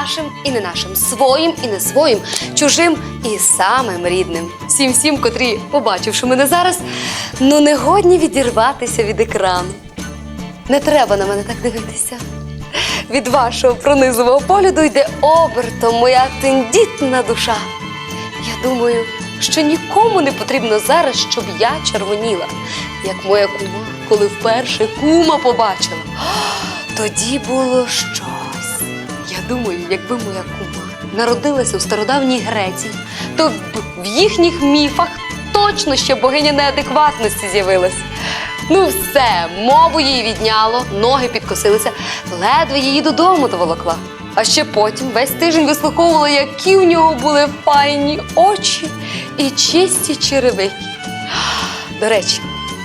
нашим і не нашим, своїм і не своїм, чужим і самим рідним. Всім всім, котрі, побачивши мене зараз, ну не годні відірватися від екрану. Не треба на мене так дивитися. Від вашого пронизового погляду йде обертом моя тендітна душа. Я думаю, що нікому не потрібно зараз, щоб я червоніла, як моя кума, коли вперше кума побачила. Тоді було щось. Я думаю, якби моя кума народилася у стародавній Греції, то в- в їхніх міфах точно ще богиня неадекватності з'явилась. Ну, все, мову їй відняло, ноги підкосилися, ледве її додому доволокла. А ще потім весь тиждень вислуховувала, які у нього були файні очі і чисті черевики. До речі,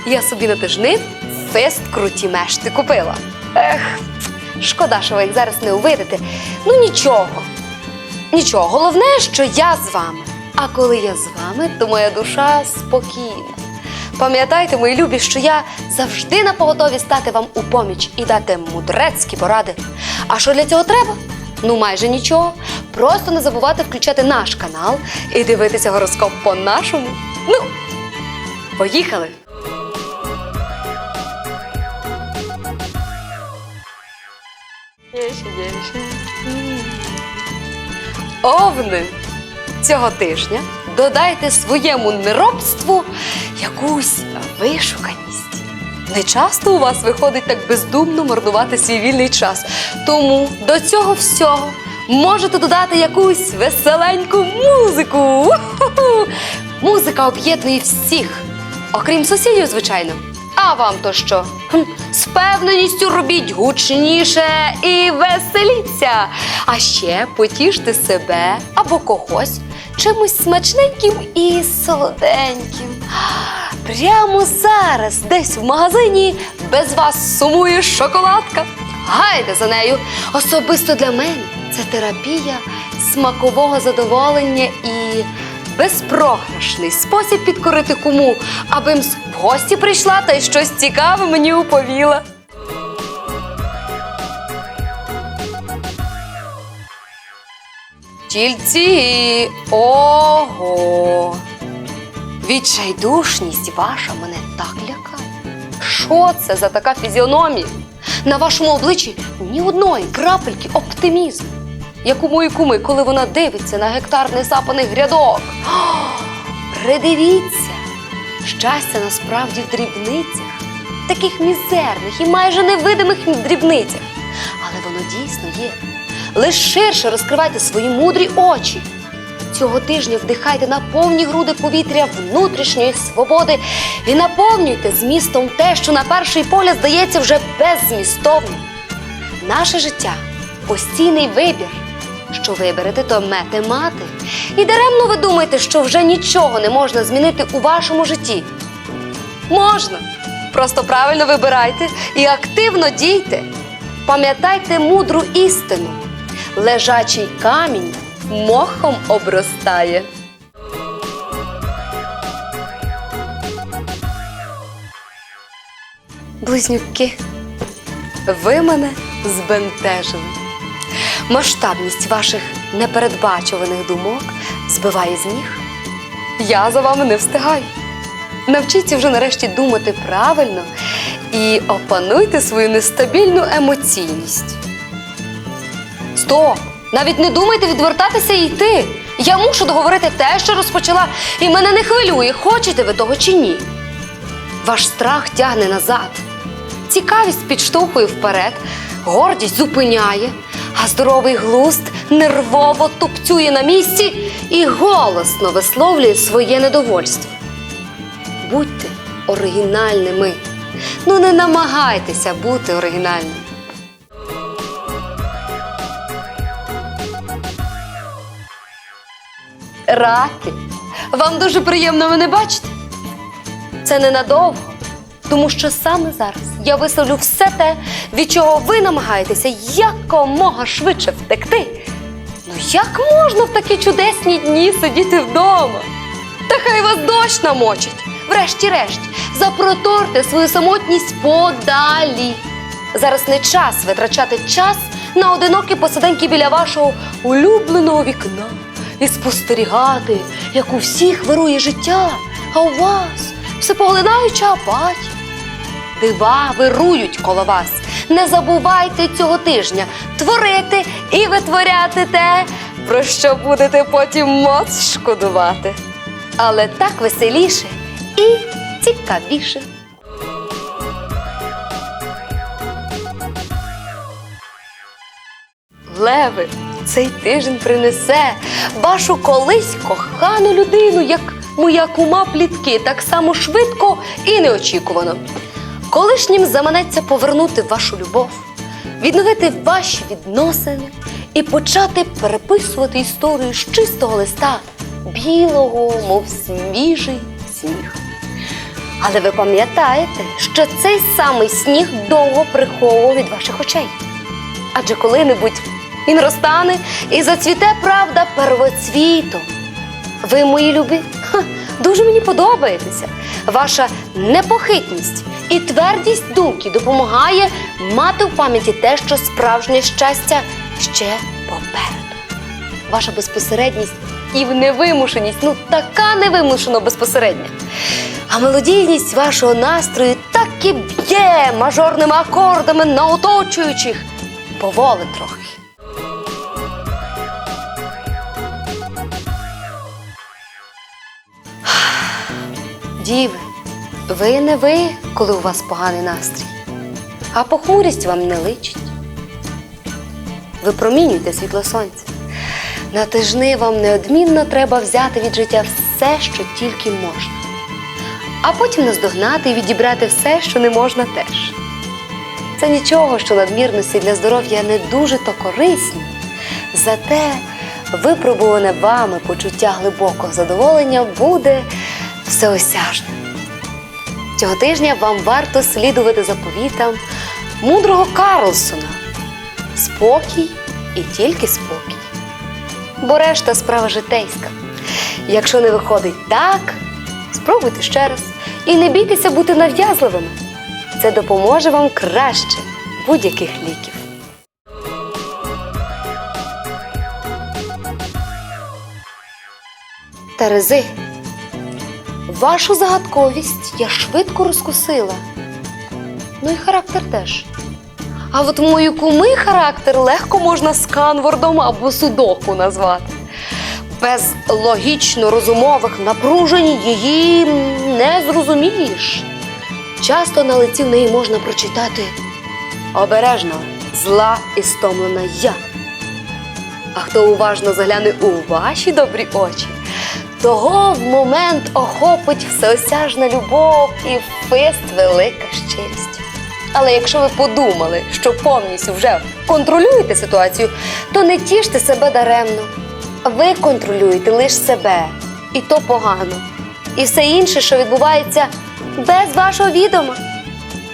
я собі на тижни фест круті мешти купила. Ех, шкода, що ви їх зараз не увидите. Ну нічого. Нічого, головне, що я з вами. А коли я з вами, то моя душа спокійна. Пам'ятайте, мої любі, що я завжди на поготові стати вам у поміч і дати мудрецькі поради. А що для цього треба? Ну, майже нічого. Просто не забувати включати наш канал і дивитися гороскоп по-нашому. Ну, поїхали! Овни цього тижня додайте своєму неробству якусь вишуканість. Не часто у вас виходить так бездумно марнувати свій вільний час. Тому до цього всього можете додати якусь веселеньку музику. У-ху-ху! Музика об'єднує всіх, окрім сусідів, звичайно. А вам то що? Хм, з певненістю робіть гучніше і веселіться. А ще потіште себе або когось чимось смачненьким і солоденьким. Прямо зараз, десь в магазині, без вас сумує шоколадка. Гайде за нею. Особисто для мене це терапія смакового задоволення і безпрограшний спосіб підкорити куму, аби м в гості прийшла та й щось цікаве мені уповіла. Тільці, ого. Відчайдушність ваша мене так лякає. Що це за така фізіономія? На вашому обличчі ні одної крапельки оптимізму. Як у моїй куми, коли вона дивиться на гектар несапаних грядок. О, Придивіться, щастя насправді в дрібницях, таких мізерних і майже невидимих дрібницях. Але воно дійсно є. Лише ширше розкривайте свої мудрі очі. Цього тижня вдихайте на повні груди повітря внутрішньої свободи і наповнюйте змістом те, що на перший погляд здається вже беззмістовним. Наше життя постійний вибір. Що виберете, то мете мати. І даремно ви думаєте, що вже нічого не можна змінити у вашому житті. Можна. Просто правильно вибирайте і активно дійте. Пам'ятайте мудру істину. Лежачий камінь мохом обростає. Близнюки, ви мене збентежили. Масштабність ваших непередбачуваних думок збиває з ніг. Я за вами не встигаю. Навчіться вже нарешті думати правильно і опануйте свою нестабільну емоційність. Стоп! Навіть не думайте відвертатися і йти. Я мушу договорити те, що розпочала, і мене не хвилює, хочете ви того чи ні. Ваш страх тягне назад. Цікавість підштовхує вперед, гордість зупиняє, а здоровий глузд нервово тупцює на місці і голосно висловлює своє недовольство. Будьте оригінальними. Ну не намагайтеся бути оригінальними. Раки, вам дуже приємно мене бачити. Це ненадовго, тому що саме зараз я висловлю все те, від чого ви намагаєтеся якомога швидше втекти. Ну як можна в такі чудесні дні сидіти вдома? Та хай вас дощ намочить. Врешті-решт, запроторте свою самотність подалі. Зараз не час витрачати час на одинокі посиденьки біля вашого улюбленого вікна і спостерігати, як у всіх вирує життя, а у вас всепоглинаюча апатія. Дива вирують коло вас. Не забувайте цього тижня творити і витворяти те, про що будете потім моц шкодувати. Але так веселіше і цікавіше. Леви, цей тиждень принесе вашу колись кохану людину, як моя кума плітки, так само швидко і неочікувано. Колишнім заманеться повернути вашу любов, відновити ваші відносини і почати переписувати історію з чистого листа, білого, мов свіжий сніг. Але ви пам'ятаєте, що цей самий сніг довго приховував від ваших очей. Адже коли-небудь він розтане і зацвіте правда первоцвітом. Ви, мої любі, ха, дуже мені подобаєтеся. Ваша непохитність і твердість думки допомагає мати в пам'яті те, що справжнє щастя ще попереду. Ваша безпосередність і в невимушеність, ну така невимушено безпосередня. А мелодійність вашого настрою так і б'є мажорними акордами на оточуючих. Поволи трохи. Діви, ви не ви, коли у вас поганий настрій, а похмурість вам не личить. Випромінюйте світло сонця. На тижни вам неодмінно треба взяти від життя все, що тільки можна, а потім наздогнати і відібрати все, що не можна теж. Це нічого, що надмірності для здоров'я не дуже то корисні. Зате випробуване вами почуття глибокого задоволення буде всеосяжним. Цього тижня вам варто слідувати заповітам мудрого Карлсона. Спокій і тільки спокій. Бо решта справа житейська. Якщо не виходить так, спробуйте ще раз і не бійтеся бути нав'язливими. Це допоможе вам краще будь-яких ліків. Терези, вашу загадковість я швидко розкусила. Ну і характер теж. А от мою куми характер легко можна сканвордом або судоку назвати. Без логічно розумових напружень її не зрозумієш. Часто на лиці в неї можна прочитати обережно, зла і стомлена я. А хто уважно загляне у ваші добрі очі, того в момент охопить всеосяжна любов і фест велика щирість. Але якщо ви подумали, що повністю вже контролюєте ситуацію, то не тіште себе даремно. Ви контролюєте лише себе, і то погано. І все інше, що відбувається без вашого відома.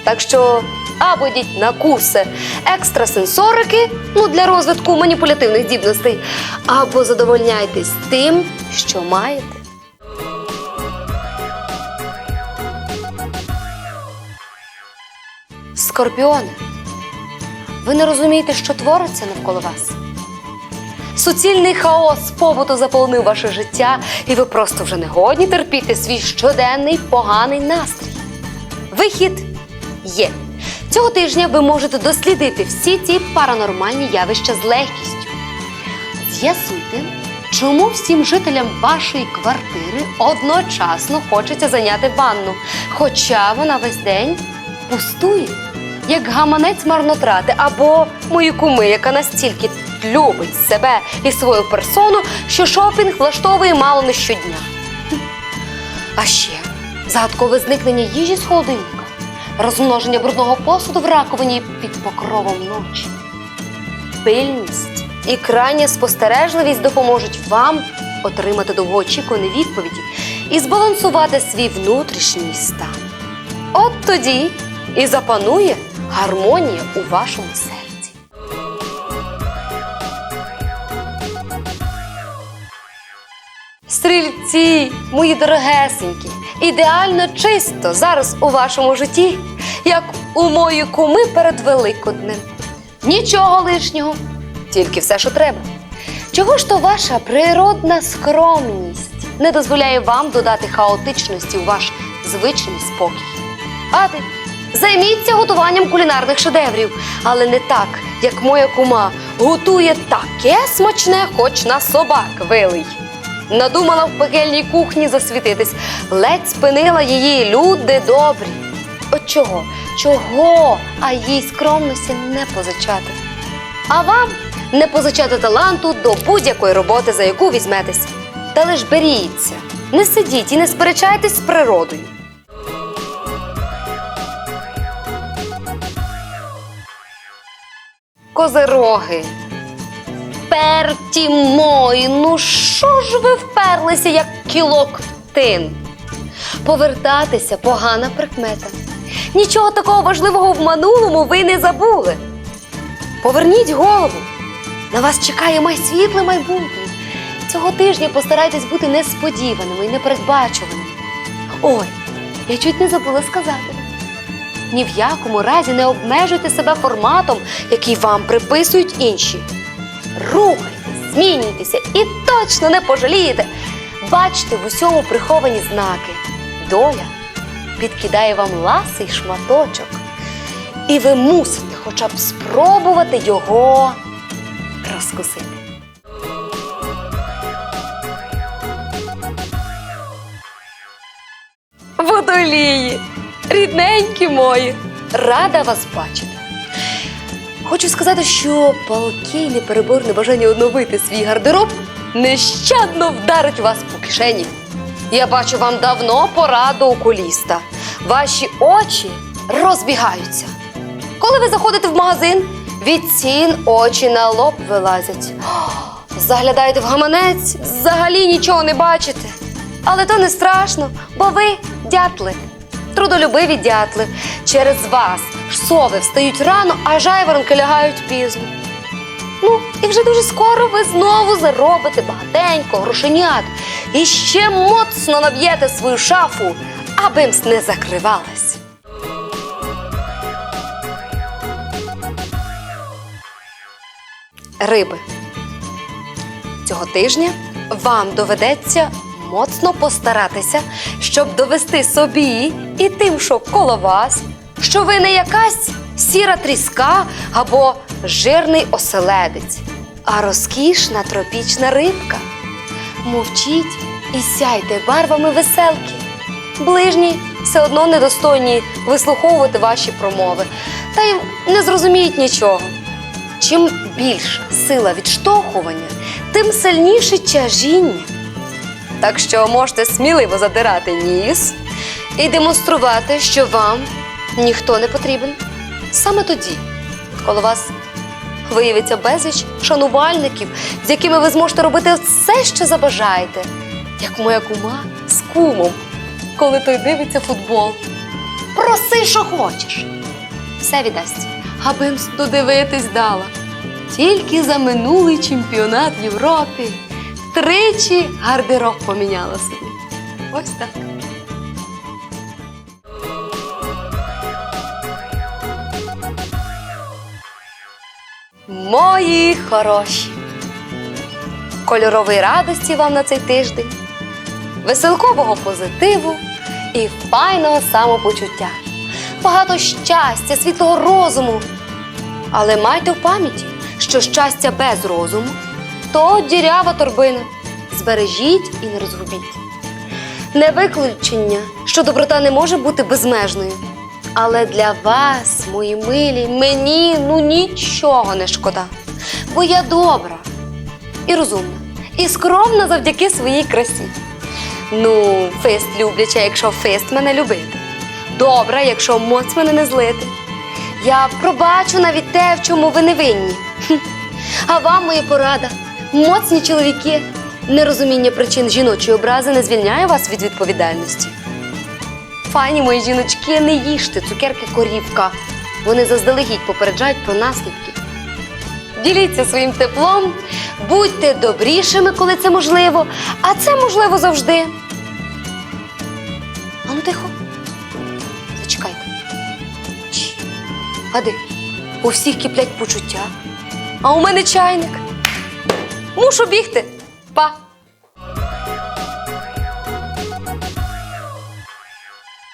Так що або йдіть на курси екстрасенсорики ну, для розвитку маніпулятивних здібностей, або задовольняйтесь тим, що маєте. Скорпіони, ви не розумієте, що твориться навколо вас. Суцільний хаос побуту заполонив ваше життя, і ви просто вже не годні терпіти свій щоденний поганий настрій. Вихід є. Цього тижня ви можете дослідити всі ці паранормальні явища з легкістю. З'ясуйте, чому всім жителям вашої квартири одночасно хочеться зайняти ванну, хоча вона весь день пустує, як гаманець марнотрати, або мої куми, яка настільки любить себе і свою персону, що шопінг влаштовує мало не щодня. А ще загадкове зникнення їжі з холодильника, розмноження брудного посуду в раковині під покровом ночі. Пильність і крайня спостережливість допоможуть вам отримати довгоочікувані відповіді і збалансувати свій внутрішній стан. От тоді і запанує гармонія у вашому серці. Стрільці, мої дорогесенькі, ідеально чисто зараз у вашому житті, як у мої куми перед Великоднем. Нічого лишнього, тільки все, що треба. Чого ж то ваша природна скромність не дозволяє вам додати хаотичності у ваш звичний спокій? А займіться готуванням кулінарних шедеврів, але не так, як моя кума готує таке смачне, хоч на собак вилий. Надумала в пекельній кухні засвітитись, ледь спинила її люди добрі. От чого? Чого? А їй скромності не позичати. А вам не позичати таланту до будь-якої роботи, за яку візьметесь. Та лиш беріться, не сидіть і не сперечайтесь з природою. Козироги. Перті мої, ну що ж ви вперлися, як кілок тин? Повертатися погана прикмета. Нічого такого важливого в минулому ви не забули. Поверніть голову. На вас чекає май світле майбутнє. Цього тижня постарайтесь бути несподіваними і непередбачуваними. Ой, я чуть не забула сказати. Ні в якому разі не обмежуйте себе форматом, який вам приписують інші. Рухайтесь, змінюйтеся і точно не пожалієте. Бачте в усьому приховані знаки. Доля підкидає вам ласий шматочок. І ви мусите хоча б спробувати його розкусити. Водолії, рідненькі мої, рада вас бачити. Хочу сказати, що палке й непереборне бажання оновити свій гардероб нещадно вдарить вас по кишені. Я бачу, вам давно пора до окуліста. Ваші очі розбігаються. Коли ви заходите в магазин, від цін очі на лоб вилазять. Заглядаєте в гаманець, взагалі нічого не бачите. Але то не страшно, бо ви дятли, трудолюбиві дятли. Через вас сови встають рано, а жайворонки лягають пізно. Ну, і вже дуже скоро ви знову заробите багатенько грошенят і ще моцно наб'єте свою шафу, аби мс не закривалась. Риби. Цього тижня вам доведеться моцно постаратися, щоб довести собі і тим, що коло вас, що ви не якась сіра тріска або жирний оселедець, а розкішна тропічна рибка. Мовчіть і сяйте барвами веселки. Ближні все одно недостойні вислуховувати ваші промови, та й не зрозуміють нічого. Чим більша сила відштовхування, тим сильніше тяжіння. Так що можете сміливо задирати ніс і демонструвати, що вам ніхто не потрібен. Саме тоді, коли вас виявиться безліч шанувальників, з якими ви зможете робити все, що забажаєте, як моя кума з кумом, коли той дивиться футбол. Проси, що хочеш. Все віддасть, аби додивитись дала. Тільки за минулий чемпіонат Європи тричі гардероб поміняла собі. Ось так. Мої хороші. Кольорової радості вам на цей тиждень, веселкового позитиву і файного самопочуття. Багато щастя, світлого розуму. Але майте в пам'яті, що щастя без розуму то дірява торбина. Збережіть і не розгубіть. Не виключення, що доброта не може бути безмежною. Але для вас, мої милі, мені ну нічого не шкода. Бо я добра і розумна, і скромна завдяки своїй красі. Ну, фист любляча, якщо фист мене любити. Добра, якщо моц мене не злити. Я пробачу навіть те, в чому ви не винні. А вам моя порада. Моцні чоловіки. Нерозуміння причин жіночої образи не звільняє вас від відповідальності. Файні мої жіночки, не їжте цукерки корівка. Вони заздалегідь попереджають про наслідки. Діліться своїм теплом, будьте добрішими, коли це можливо, а це можливо завжди. Ану тихо. Зачекайте. Гади. У всіх киплять почуття. А у мене чайник. Мушу бігти. Па.